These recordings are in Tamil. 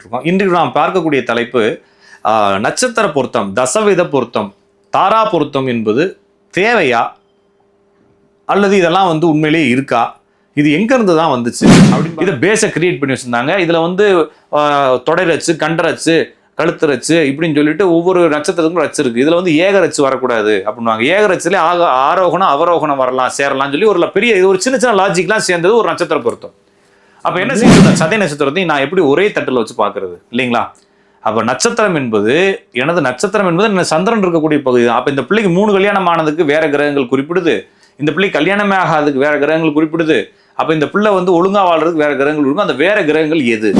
இருக்கோம் இன்றைக்கு நாம் பார்க்கக்கூடிய தலைப்பு நட்சத்திர பொருத்தம் தசவித பொருத்தம் தாரா பொருத்தம் என்பது தேவையா? அல்லது இதெல்லாம் வந்து உண்மையிலேயே இருக்கா? இது எங்கேருந்து தான் வந்துச்சு? அப்படின்னு இதை பேஸை கிரியேட் பண்ணி வச்சுருந்தாங்க. இதில் வந்து தொடரச்சு கண்டரச்சு கழுத்தரச்சு இப்படின்னு சொல்லிட்டு ஒவ்வொரு நட்சத்திரத்துக்கும் ரச்சு இருக்குது இதில் வந்து ஏகரச்சு வரக்கூடாது அப்படின்னுவாங்க. ஏகரச்சுலேயே ஆக ஆரோகணம் அவரோகணம் வரலாம் சேரலாம்னு சொல்லி ஒரு பெரிய இது ஒரு சின்ன சின்ன லாஜிக்லாம் சேர்ந்தது ஒரு நட்சத்திர பொருத்தம். அப்ப என்ன செய்யறது சதய நட்சத்திரத்தையும் நான் எப்படி ஒரே தட்டில் வச்சு பாக்குறது இல்லைங்களா? அப்ப நட்சத்திரம் என்பது எனது நட்சத்திரம் என்பது என்ன சந்திரன் இருக்கக்கூடிய பகுதி அப்ப இந்த பிள்ளைக்கு மூணு கல்யாணம் ஆனதுக்கு வேற கிரகங்கள் குறிப்பிடுது. இந்த பிள்ளை கல்யாணமே ஆகாததுக்கு வேற கிரகங்கள் குறிப்பிடுது. அப்ப இந்த பிள்ளை வந்து ஒழுங்கா வாழ்றதுக்கு வேற கிரகங்கள் இருக்கும். அந்த வேற கிரகங்கள் எது?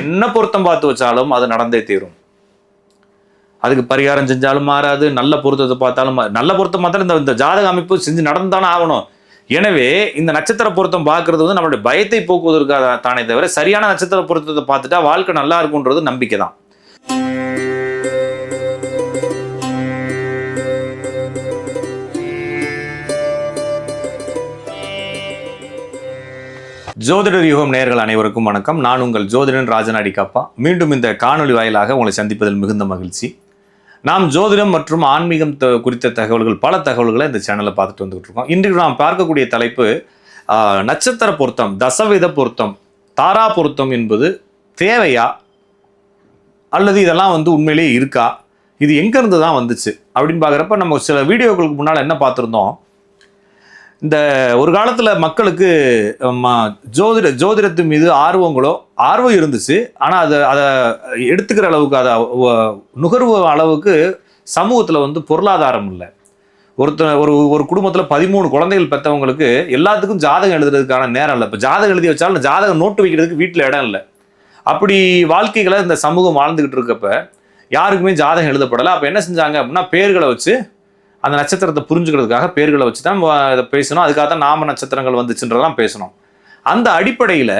என்ன பொருத்தம் பார்த்து வச்சாலும் அது நடந்தே தீரும். அதுக்கு பரிகாரம் செஞ்சாலும் மாறாது. நல்ல பொருத்தத்தை பார்த்தாலும் நல்ல பொருத்தம் மாத்திரம் இந்த இந்த ஜாதக அமைப்பு செஞ்சு நடந்தானே ஆகணும். எனவே இந்த நட்சத்திர பொருத்தம் பார்க்கறது வந்து நம்மளுடைய பயத்தை போக்குவதற்காக தானே தவிர சரியான நட்சத்திர பொருத்தத்தை பார்த்துட்டா வாழ்க்கை நல்லா இருக்கும்ன்றது நம்பிக்கை தான். ஜோதிடர் யுகம் நேயர்கள் அனைவருக்கும் வணக்கம். நான் உங்கள் ஜோதிடன் ராஜநாடி காப்பா மீண்டும் இந்த காணொலி வாயிலாக உங்களை சந்திப்பதில் மிகுந்த மகிழ்ச்சி. நாம் ஜோதிடம் மற்றும் ஆன்மீகம் குறித்த தகவல்கள் பல தகவல்களை இந்த சேனலில் பார்த்துட்டு வந்துகிட்டு இருக்கோம். இன்றைக்கு நாம் பார்க்கக்கூடிய தலைப்பு நட்சத்திர பொருத்தம் தசவித பொருத்தம் தாரா பொருத்தம் என்பது தேவையா? அல்லது இதெல்லாம் வந்து உண்மையிலேயே இருக்கா? இது எங்கேருந்து தான் வந்துச்சு? அப்படின்னு பார்க்குறப்ப நம்ம சில வீடியோக்களுக்கு முன்னால் என்ன பார்த்துருந்தோம்? இந்த ஒரு காலத்தில் மக்களுக்கு ம, ஜோதிட ஜோதிடத்து மீது ஆர்வங்களோ ஆர்வம் இருந்துச்சு. ஆனால் அதை அதை எடுத்துக்கிற அளவுக்கு அதை நுகர்வு அளவுக்கு சமூகத்தில் வந்து பொருளாதாரம் இல்லை. ஒருத்தர் ஒரு ஒரு குடும்பத்தில் பதிமூணு குழந்தைகள் பெற்றவங்களுக்கு எல்லாத்துக்கும் ஜாதகம் எழுதுறதுக்கான நேரம் இல்லை. இப்போ ஜாதகம் எழுதி வச்சாலும் ஜாதகம் நோட்டு வைக்கிறதுக்கு வீட்டில் இடம் இல்லை. அப்படி வாழ்க்கைகளை இந்த சமூகம் வாழ்ந்துக்கிட்டு இருக்கப்ப யாருக்குமே ஜாதகம் எழுதப்படலை. அப்போ என்ன செஞ்சாங்க அப்படின்னா பேர்களை வச்சு அந்த நட்சத்திரத்தை புரிஞ்சுக்கிறதுக்காக பேர்களை வச்சு தான் இதை பேசணும். அதுக்காக தான் நாம நட்சத்திரங்கள் வந்துச்சுன்றதெல்லாம் பேசணும். அந்த அடிப்படையில்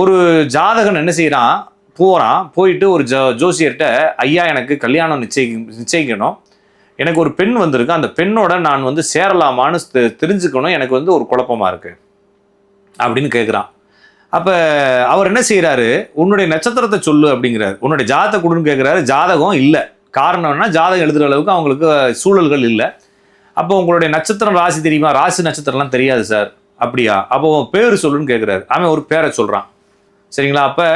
ஒரு ஜாதகன் என்ன செய்கிறான் போகிறான் போயிட்டு ஒரு ஜோ ஜோசியர்கிட்ட ஐயா எனக்கு கல்யாணம் நிச்சயி நிச்சயிக்கணும். எனக்கு ஒரு பெண் வந்திருக்கு. அந்த பெண்ணோட நான் வந்து சேரலாமான்னு தெரிஞ்சுக்கணும். எனக்கு வந்து ஒரு குழப்பமா இருக்குது அப்படின்னு கேட்குறான் அப்போ அவர் என்ன செய்கிறாரு உன்னுடைய நட்சத்திரத்தை சொல்லு அப்படிங்கிறாரு. உன்னுடைய ஜாதகத்தை கொடுன்னு கேட்குறாரு ஜாதகம் இல்லை. காரணம் ஜாதகம் எழுதுகிற அளவுக்கு அவங்களுக்கு சூழல்கள் இல்லை. அப்போ உங்களுடைய நட்சத்திரம் ராசி தெரியுமா? ராசி நட்சத்திரம்லாம் தெரியாது சார். அப்படியா? அப்போ உன் பேர் சொல்லுன்னு கேட்குறாரு அவன் ஒரு பேரை சொல்கிறான் சரிங்களா? அப்போ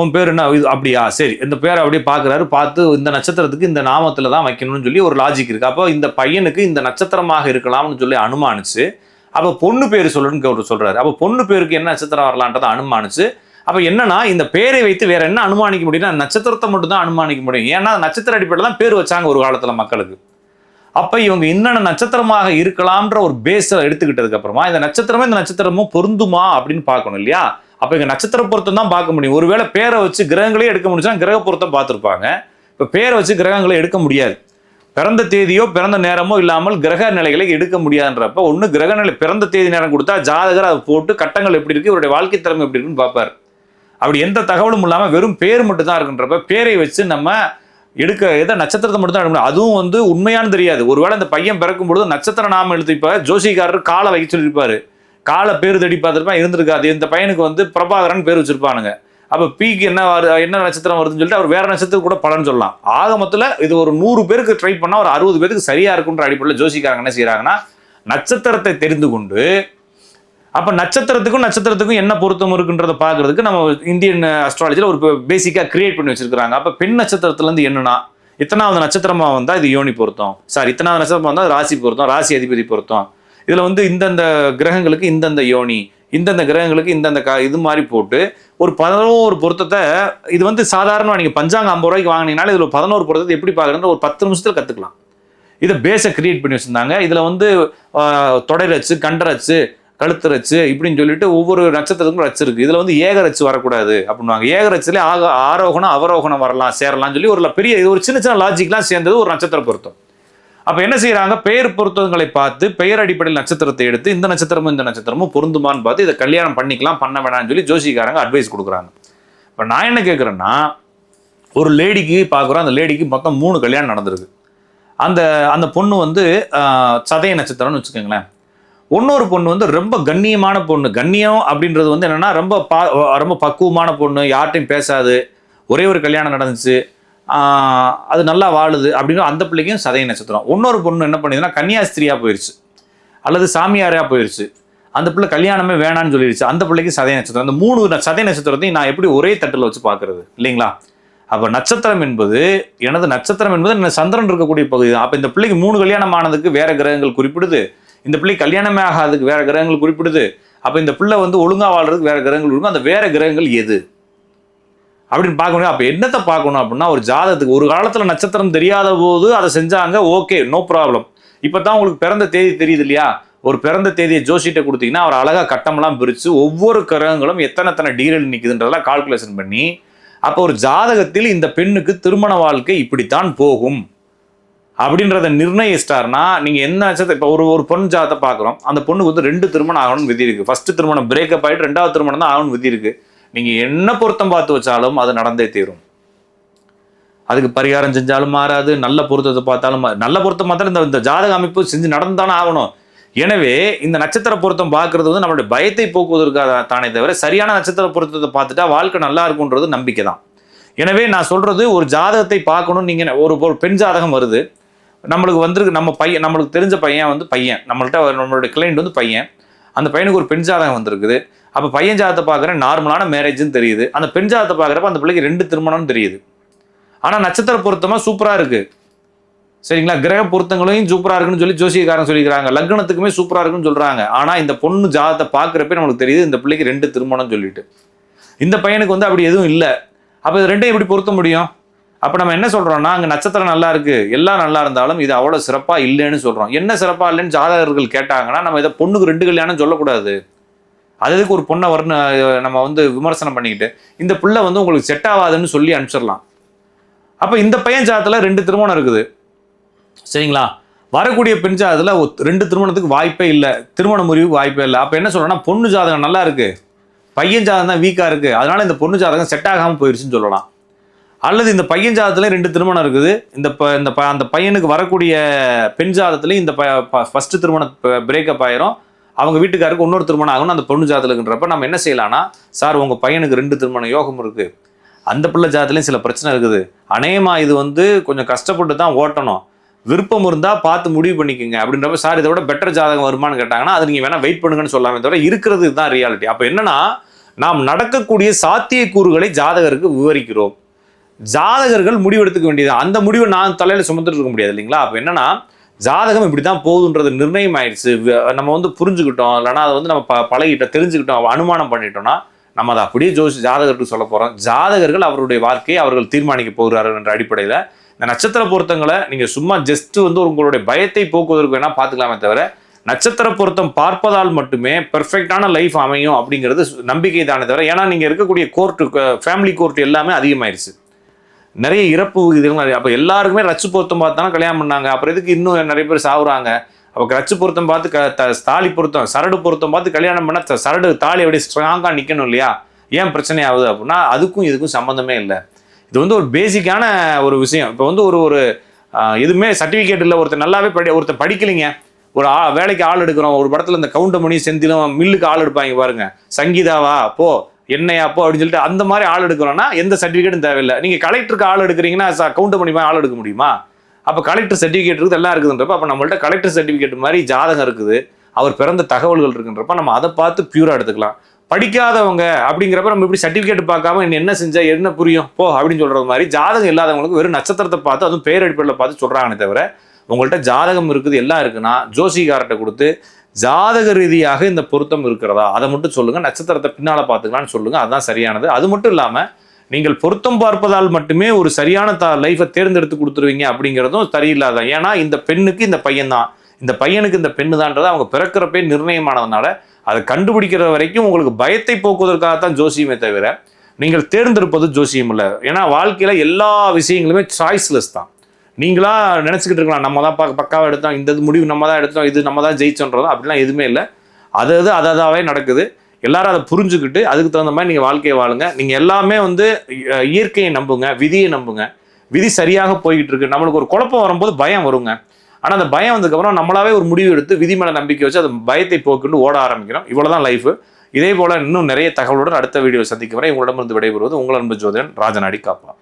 உன் பேர் என்ன? இது அப்படியா? சரி. இந்த பேரை அப்படியே பார்க்குறாரு பார்த்து இந்த நட்சத்திரத்துக்கு இந்த நாமத்தில் தான் வைக்கணும்னு சொல்லி ஒரு லாஜிக் இருக்குது அப்போ இந்த பையனுக்கு இந்த நட்சத்திரமாக இருக்கலாம்னு சொல்லி அனுமானிச்சு அப்போ பொண்ணு பேர் சொல்லுன்னு அவர் சொல்கிறாரு அப்போ பொண்ணு பேருக்கு என்ன நட்சத்திரம் வரலான்றதை அனுமானிச்சு அப்போ என்னன்னா இந்த பேரை வைத்து வேற என்ன அனுமானிக்க முடியும்னா நட்சத்திரத்தை மட்டும் தான் அனுமானிக்க முடியும். ஏன்னா நட்சத்திர அடிப்படையில் தான் பேர் வச்சாங்க ஒரு காலத்தில் மக்களுக்கு. அப்போ இவங்க என்னென்ன நட்சத்திரமாக இருக்கலாம்ன்ற ஒரு பேஸை எடுத்துக்கிட்டதுக்கு அப்புறமா இந்த நட்சத்திரமும் இந்த நட்சத்திரமும் பொருந்துமா அப்படின்னு பார்க்கணும் இல்லையா? அப்போ இங்கே நட்சத்திர பொருத்தம் தான் பார்க்க முடியும். ஒருவேளை பேரை வச்சு கிரகங்களே எடுக்க முடிஞ்சா கிரக பொருத்தம் பார்த்துருப்பாங்க. இப்போ பேரை வச்சு கிரகங்களை எடுக்க முடியாது. பிறந்த தேதியோ பிறந்த நேரமோ இல்லாமல் கிரக நிலைகளை எடுக்க முடியாதுன்றப்ப ஒன்று கிரக நிலை பிறந்த தேதி நேரம் கொடுத்தா ஜாதகர் அதை போட்டு கட்டங்கள் எப்படி இருக்கு இவருடைய வாழ்க்கை திறமை எப்படி இருக்குன்னு பார்ப்பார். அப்படி எந்த தகவலும் இல்லாமல் வெறும் பேர் மட்டும் தான் இருக்குன்றப்ப பேரை வச்சு நம்ம எடுக்க எதை நட்சத்திரத்தை மட்டும் தான் எடுக்க முடியும். அதுவும் வந்து உண்மையானு தெரியாது. ஒருவேளை அந்த பையன் பிறக்கும் பொழுது நட்சத்திர நாமம் எழுத்து இப்ப ஜோசிகாரர் காலை வைக்க சொல்லியிருப்பாரு. காலை பேர் தேடி பார்த்துருப்பா இருந்திருக்காது. இந்த பையனுக்கு வந்து பிரபாகரன் பேர் வச்சிருப்பானுங்க. அப்போ பிக்கு என்ன வரு- என்ன நட்சத்திரம் வருதுன்னு சொல்லிட்டு அவர் வேற நட்சத்திரம் கூட பலன் சொல்லலாம். ஆக மொத்தத்துல இது ஒரு நூறு பேருக்கு ட்ரை பண்ணால் ஒரு அறுபது பேருக்கு சரியா இருக்குன்ற அடிப்படையில் ஜோசிக்காரங்க என்ன செய்கிறாங்கன்னா நட்சத்திரத்தை தெரிந்து கொண்டு அப்போ நட்சத்திரத்துக்கும் நட்சத்திரத்துக்கும் என்ன பொருத்தம் இருக்குன்றதை பார்க்கறதுக்கு நம்ம இந்தியன் uh, அஸ்ட்ராலஜியில் ஒரு பேசிக்காக கிரியேட் பண்ணி வச்சிருக்காங்க அப்போ பெண் நட்சத்திரத்துலேருந்து என்னன்னா இத்தனாவது நட்சத்திரமா வந்தால் இது யோனி பொருத்தம். சார் இத்தனாவது நட்சத்திரமா வந்தால் ராசி பொருத்தம் ராசி அதிபதி பொருத்தம். இதில் வந்து இந்தந்த கிரகங்களுக்கு இந்தந்த யோனி இந்தந்த கிரகங்களுக்கு இந்தந்த க இது மாதிரி போட்டு ஒரு பதினோரு பொருத்தத்தை இது வந்து சாதாரணமாக நீங்கள் பஞ்சாங்க ஐம்பது ரூபாய்க்கு வாங்கினீங்கனால இதில் ஒரு பதினோரு பொருத்தத்தை எப்படி பார்க்குறதுன்னு ஒரு பத்து நிமிஷத்தில் கற்றுக்கலாம் இதை பேஸை கிரியேட் பண்ணி வச்சுருந்தாங்க. இதில் வந்து uh, தொடரச்சு கண்டரச்சு கழுத்தரச்சு இப்படின்னு சொல்லிட்டு ஒவ்வொரு நட்சத்திரத்துக்கும் ரச்சு இருக்கு. இதுல வந்து ஏகரச்சு வரக்கூடாது அப்படின்னுவாங்க. ஏகரச்சுல ஆக ஆரோகணம் அவரோகணம் வரலாம் சேரலாம்னு சொல்லி ஒரு பெரிய இது ஒரு சின்ன சின்ன லாஜிக்லாம் சேர்ந்தது ஒரு நட்சத்திர பொருத்தம். அப்ப என்ன செய்யறாங்க பெயர் பொருத்தங்களை பார்த்து பெயர் அடிப்படையில் நட்சத்திரத்தை எடுத்து இந்த நட்சத்திரமும் இந்த நட்சத்திரமும் பொருந்துமான்னு பார்த்து இதை கல்யாணம் பண்ணிக்கலாம் பண்ண வேணாம்னு சொல்லி ஜோசிக்காரங்க அட்வைஸ் கொடுக்குறாங்க. இப்ப நான் என்ன கேட்குறேன்னா ஒரு லேடிக்கு பார்க்குறோம் அந்த லேடிக்கு மொத்தம் மூணு கல்யாணம் நடந்திருக்கு. அந்த அந்த பொண்ணு வந்து சதய நட்சத்திரம்னு வச்சுக்கோங்களேன். இன்னொரு பொண்ணு வந்து ரொம்ப கண்ணியமான பொண்ணு. கண்ணியம் அப்படின்றது வந்து என்னென்னா ரொம்ப பா ரொம்ப பக்குவமான பொண்ணு. யார்ட்டையும் பேசாது. ஒரே ஒரு கல்யாணம் நடந்துச்சு. அது நல்லா வாழுது அப்படின்னு அந்த பிள்ளைக்கும் சதய நட்சத்திரம். இன்னொரு பொண்ணு என்ன பண்ணுதுன்னா கன்னியாஸ்திரியாக போயிடுச்சு அல்லது சாமியாரா போயிடுச்சு அந்த பிள்ளை கல்யாணமே வேணான்னு சொல்லிடுச்சு அந்த பிள்ளைக்கு சதய நட்சத்திரம். அந்த மூணு சதய நட்சத்திரத்தையும் நான் எப்படி ஒரே தட்டில் வச்சு பார்க்கறது? இல்லைங்களா? அப்போ நட்சத்திரம் என்பது எனது நட்சத்திரம் என்பது என்ன சந்திரன் இருக்கக்கூடிய பகுதி தான். அப்போ இந்த பிள்ளைக்கு மூணு கல்யாணம் ஆனதுக்கு வேற கிரகங்கள் குறிப்பிடுது. இந்த பிள்ளை கல்யாணமே ஆகாததுக்கு வேற கிரகங்கள் குறிப்பிடுது. அப்போ இந்த பிள்ளை வந்து ஒழுங்கா வாழ்றதுக்கு வேற கிரகங்கள் இருக்கும் அந்த வேற கிரகங்கள் எது? அப்படின்னு பார்க்க முடியும் அப்போ என்னத்தை பார்க்கணும் அப்படின்னா ஒரு ஜாதகத்துக்கு ஒரு காலத்தில் நட்சத்திரம் தெரியாத போது அதை செஞ்சாங்க ஓகே நோ ப்ராப்ளம். இப்போ தான் உங்களுக்கு பிறந்த தேதி தெரியுது இல்லையா? ஒரு பிறந்த தேதியை ஜோசிட்ட கொடுத்தீங்கன்னா அவர் அழகாக கட்டமெல்லாம் பிரித்து ஒவ்வொரு கிரகங்களும் எத்தனை எத்தனை டிகிரியில் நிற்குதுன்றதெல்லாம் கால்குலேஷன் பண்ணி அப்போ ஒரு ஜாதகத்தில் இந்த பெண்ணுக்கு திருமண வாழ்க்கை இப்படித்தான் போகும். அப்படின்றத நிர்ணயிச்சிட்டாருன்னா நீங்கள் என்ன ஆச்சு இப்போ ஒரு ஒரு பொண்ணு ஜாதத்தை பார்க்குறோம். அந்த பொண்ணுக்கு வந்து ரெண்டு திருமணம் ஆகணும்னு விதி இருக்குது ஃபஸ்ட்டு திருமணம் பிரேக்கப் ஆகிட்டு ரெண்டாவது திருமணம் தான் ஆகணும்னு விதி இருக்குது நீங்கள் என்ன பொருத்தம் பார்த்து வச்சாலும் அது நடந்தே தீரும். அதுக்கு பரிகாரம் செஞ்சாலும் மாறாது நல்ல பொருத்தத்தை பார்த்தாலும் நல்ல பொருத்தம் பார்த்தாலும் இந்த இந்த ஜாதக அமைப்பு செஞ்சு நடந்தானே ஆகணும். எனவே இந்த நட்சத்திர பொருத்தம் பார்க்கறது வந்து நம்மளுடைய பயத்தை போக்குவதற்காக தானே தவிர சரியான நட்சத்திர பொருத்தத்தை பார்த்துட்டா வாழ்க்கை நல்லா இருக்குன்றது நம்பிக்கை தான். எனவே நான் சொல்றது ஒரு ஜாதகத்தை பார்க்கணும் நீங்க ஒரு ஒரு பெண் ஜாதகம் வருது. நம்மளுக்கு வந்திருக்கு நம்ம பையன் நம்மளுக்கு தெரிஞ்ச பையன் வந்து பையன். நம்மள்ட்ட நம்மளுடைய கிளைண்ட் வந்து பையன். அந்த பையனுக்கு ஒரு பெண் ஜாதகம் வந்திருக்குது. அப்போ பையன் ஜாதத்தை பார்க்குறேன் நார்மலான மேரேஜ்னு தெரியுது. அந்த பெண் ஜாதத்தை பார்க்குறப்ப அந்த பிள்ளைக்கு ரெண்டு திருமணம்னு தெரியுது. ஆனால் நட்சத்திர பொருத்தமாக சூப்பராக இருக்குது சரிங்களா? கிரக பொருத்தங்களையும் சூப்பராக இருக்குன்னு சொல்லி ஜோசியக்காரன் சொல்லிக்கிறாங்க. லக்னத்துக்குமே சூப்பராக இருக்குன்னு சொல்கிறாங்க ஆனால் இந்த பொண்ணு ஜாதத்தை பார்க்குறப்ப நம்மளுக்கு தெரியுது இந்த பிள்ளைக்கு ரெண்டு திருமணம் சொல்லிட்டு. இந்த பையனுக்கு வந்து அப்படி எதுவும் இல்லை. அப்போ இது ரெண்டையும் எப்படி பொருத்த முடியும்? அப்போ நம்ம என்ன சொல்கிறோம்னா அங்கே நட்சத்திரம் நல்லா இருக்குது எல்லாம் நல்லா இருந்தாலும் இது அவ்வளோ சிறப்பாக இல்லைன்னு சொல்கிறோம் என்ன சிறப்பாக இல்லைன்னு ஜாதகர்கள் கேட்டாங்கன்னா நம்ம இதை பொண்ணுக்கு ரெண்டு கல்யாணம் சொல்லக்கூடாது. அது எதுக்கு ஒரு பொண்ணை வரணும் நம்ம வந்து விமர்சனம் பண்ணிக்கிட்டு இந்த பிள்ளை வந்து உங்களுக்கு செட் ஆகாதுன்னு சொல்லி அனுப்பிச்சிடலாம். அப்போ இந்த பையன் ஜாதத்தில் ரெண்டு திருமணம் இருக்குது. சரிங்களா? வரக்கூடிய பெண் ஜாதத்தில் ஒத்- ரெண்டு திருமணத்துக்கு வாய்ப்பே இல்லை. திருமண முறிவுக்கு வாய்ப்பே இல்லை. அப்போ என்ன சொல்றோம்னா பொண்ணு ஜாதகம் நல்லா இருக்குது பையன் ஜாதகம் தான் வீக்காக இருக்குது அதனால் இந்த பொண்ணு ஜாதகம் செட் ஆகாமல் போயிடுச்சுன்னு சொல்லலாம். அல்லது இந்த பையன் ஜாதத்துல ரெண்டு திருமணம் இருக்குது. இந்த ப- இந்த ப- அந்த பையனுக்கு வரக்கூடிய பெண் ஜாதத்துலேயும் இந்த ஃபர்ஸ்ட் திருமணம் பிரேக்கப் ஆயிரும். அவங்க வீட்டுக்காருக்கு இன்னொரு திருமணம் ஆகணும். அந்த பொண்ணு ஜாதத்துலன்றப்ப நம்ம என்ன செய்யலாம்னா சார் உங்க பையனுக்கு ரெண்டு திருமணம் யோகம் இருக்கு. அந்த பிள்ளை ஜாதத்துலேயும் சில பிரச்சனை இருக்குது. அநேகமா இது வந்து கொஞ்சம் கஷ்டப்பட்டு தான் ஓட்டணும். விருப்பம் இருந்தால் பார்த்து முடிவு பண்ணிக்கோங்க. அப்படின்றப்ப சார் இதை விட பெட்டர் ஜாதகம் வருமான்னு கேட்டாங்கன்னா அது நீங்கள் வேணால் வெயிட் பண்ணுங்கன்னு சொல்லாமே தவிர இருக்கிறது தான் ரியாலிட்டி அப்போ என்னன்னா நாம் நடக்கக்கூடிய சாத்தியக்கூறுகளை ஜாதகருக்கு விவரிக்கிறோம். ஜாதகர்கள் முடிவெடுத்துக்க வேண்டியது. அந்த முடிவை நான் தலையில சுமந்துட்டு இருக்க முடியாது இல்லைங்களா? அப்போ என்னன்னா ஜாதகம் இப்படி தான் போகுதுன்றது நிர்ணயம் ஆயிடுச்சு. நம்ம வந்து புரிஞ்சுக்கிட்டோம். இல்லைன்னா அதை வந்து நம்ம ப பழகிட்டோம் தெரிஞ்சுக்கிட்டோம் அனுமானம் பண்ணிட்டோம்னா நம்ம அதை அப்படியே ஜோசி ஜாதகருக்கு சொல்ல போறோம். ஜாதகர்கள் அவருடைய வாழ்க்கையை அவர்கள் தீர்மானிக்க போகிறார்கள் என்ற அடிப்படையில் இந்த நட்சத்திர பொருத்தங்களை நீங்க சும்மா ஜஸ்ட் வந்து உங்களுடைய பயத்தை போக்குவதற்கு வேணா பார்த்துக்கலாமே தவிர நட்சத்திர பொருத்தம் பார்ப்பதால் மட்டுமே பெர்ஃபெக்டான லைஃப் அமையும் அப்படிங்கிறது நம்பிக்கை தானே தவிர ஏன்னா நீங்கள் இருக்கக்கூடிய கோர்ட்டு ஃபேமிலி கோர்ட் எல்லாமே அதிகமாயிருச்சு. நிறைய இறப்பு விகிதங்கள் நிறைய அப்போ எல்லாருக்குமே ரச்சு பொருத்தம் பார்த்து தானே கல்யாணம் பண்ணாங்க. அப்புறம் எதுக்கு இன்னும் நிறைய பேர் சாவுறாங்க? அப்போ ரச்சு பொருத்தம் பார்த்து க த- தாலி பொருத்தம் சரடு பொருத்தம் பார்த்து கல்யாணம் பண்ணால் சரடு தாலி அப்படியே ஸ்ட்ராங்காக நிற்கணும் இல்லையா? ஏன் பிரச்சனை ஆகுது அப்படின்னா அதுக்கும் இதுக்கும் சம்மந்தமே இல்லை. இது வந்து ஒரு பேசிக்கான ஒரு விஷயம். இப்போ வந்து ஒரு ஒரு எதுவுமே சர்டிஃபிகேட் இல்லை. ஒருத்தர் நல்லாவே படி ஒருத்தர் படிக்கலைங்க. ஒரு ஆ வேலைக்கு ஆள் எடுக்கிறோம். ஒரு படத்தில் இந்த கவுண்டமணி செந்திலும் மில்லுக்கு ஆள் எடுப்பாங்க பாருங்க. சங்கீதாவா? போ. என்னையா அப்போ அப்படின்னு சொல்லிட்டு அந்த மாதிரி ஆள் எடுக்கணும்னா எந்த சர்டிஃபிகேட்டும் தேவையில்லை. நீங்கள் கலெக்டருக்கு ஆள் எடுக்கிறீங்கன்னா கவுண்ட் பண்ணி ஆள் எடுக்க முடியுமா? அப்போ கலெக்டர் சர்டிஃபிகேட் இருக்குது எல்லாம் இருக்குதுன்றப்ப அப்போ நம்மள்ட்ட கலெக்டர் சர்டிஃபிகேட் மாதிரி ஜாதகம் இருக்குது. அவர் பிறந்த தகவல்கள் இருக்குன்றப்ப நம்ம அதை பார்த்து பியூராக எடுத்துக்கலாம். படிக்காதவங்க அப்படிங்கிறப்ப நம்ம இப்படி சர்டிஃபிகேட் பார்க்காம என்ன செஞ்சா என்ன புரியும்? போ அப்படின்னு சொல்கிற மாதிரி ஜாதகம் இல்லாதவங்களுக்கு வெறும் நட்சத்திரத்தை பார்த்து அதுவும் பேரடிப்படையில் பார்த்து சொல்றாங்களே தவிர உங்கள்கிட்ட ஜாதகம் இருக்குது எல்லாம் இருக்குன்னா ஜோசிகார்ட்ட கொடுத்து ஜாதக ரீதியாக இந்த பொருத்தம் இருக்கிறதா? அதை மட்டும் சொல்லுங்க. நட்சத்திரத்தை பின்னால பார்த்துக்கலான்னு சொல்லுங்க. அதுதான் சரியானது. அது மட்டும் இல்லாம நீங்கள் பொருத்தம் பார்ப்பதால் மட்டுமே ஒரு சரியான த லைஃபை தேர்ந்தெடுத்து கொடுத்துருவீங்க அப்படிங்கிறதும் சரியில்லாத ஏன்னா இந்த பெண்ணுக்கு இந்த பையன் தான் இந்த பையனுக்கு இந்த பெண்ணு தான்றது அவங்க பிறக்கிறப்பே நிர்ணயமானதுனால அதை கண்டுபிடிக்கிற வரைக்கும் உங்களுக்கு பயத்தை போக்குவதற்காகத்தான் ஜோசியமே தவிர நீங்கள் தேர்ந்தெடுப்பது ஜோசியம் இல்லை ஏன்னா வாழ்க்கையில எல்லா விஷயங்களுமே சாய்ஸ்லெஸ் தான். நீங்களா நினச்சிக்கிட்டு இருக்கலாம் நம்ம தான் பக்க பக்காவாக எடுத்தோம் இந்த இது முடிவு நம்ம தான் எடுத்தோம் இது நம்ம தான் ஜெயிச்சோன்றதும் அப்படிலாம் எதுவுமே இல்லை. அது அது அதாவே நடக்குது. எல்லாரும் அதை புரிஞ்சுக்கிட்டு அதுக்கு தகுந்த மாதிரி நீங்கள் வாழ்க்கையை வாழுங்க. நீங்கள் எல்லாமே வந்து இயற்கையை நம்புங்க விதியை நம்புங்க. விதி சரியாக போய்கிட்டு இருக்கு. நம்மளுக்கு ஒரு குழப்பம் வரும்போது பயம் வருங்க. ஆனால் அந்த பயம் வந்ததுக்கப்புறம் நம்மளாவே ஒரு முடிவு எடுத்து விதி மேலே நம்பிக்கை வச்சு அந்த பயத்தை போக்குண்டு ஓட ஆரம்பிக்கிறோம். இவ்வளவுதான் லைஃப் இதே போல் இன்னும் நிறைய தகவலுடன் அடுத்த வீடியோ சந்திக்கும் வரை உங்களிடமிருந்து விடைபெறுவது உங்கள் அன்பு ஜோதிடன் ராஜநாடி காப்பா.